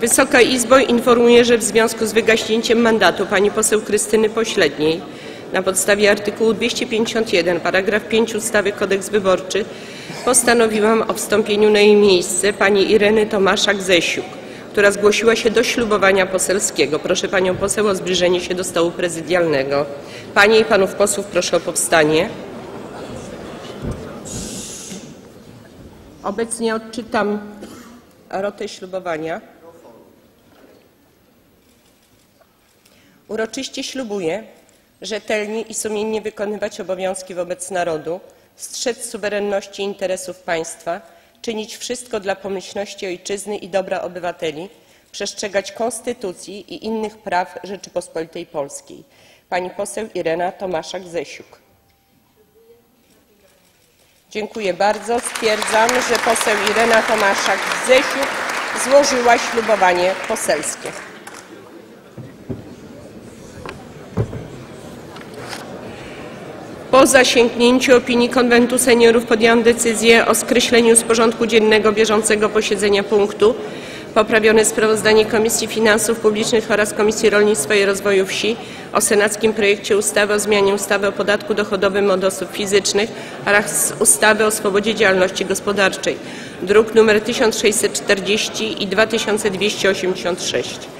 Wysoka Izbo, informuję, że w związku z wygaśnięciem mandatu pani poseł Krystyny Pośledniej na podstawie artykułu 251 paragraf 5 ustawy Kodeks Wyborczy postanowiłam o wstąpieniu na jej miejsce pani Ireny Tomaszak-Zesiuk, która zgłosiła się do ślubowania poselskiego. Proszę panią poseł o zbliżenie się do stołu prezydialnego. Panie i panów posłów proszę o powstanie. Obecnie odczytam rotę ślubowania. Uroczyście ślubuję rzetelnie i sumiennie wykonywać obowiązki wobec narodu, strzec suwerenności i interesów państwa, czynić wszystko dla pomyślności ojczyzny i dobra obywateli, przestrzegać konstytucji i innych praw Rzeczypospolitej Polskiej. Pani poseł Irena Tomaszak-Zesiuk. Dziękuję bardzo. Stwierdzam, że poseł Irena Tomaszak-Zesiuk złożyła ślubowanie poselskie. Po zasięgnięciu opinii Konwentu Seniorów podjęłam decyzję o skreśleniu z porządku dziennego bieżącego posiedzenia punktu poprawione sprawozdanie Komisji Finansów Publicznych oraz Komisji Rolnictwa i Rozwoju Wsi o senackim projekcie ustawy o zmianie ustawy o podatku dochodowym od osób fizycznych oraz ustawy o swobodzie działalności gospodarczej, druk nr 1640 i 2286.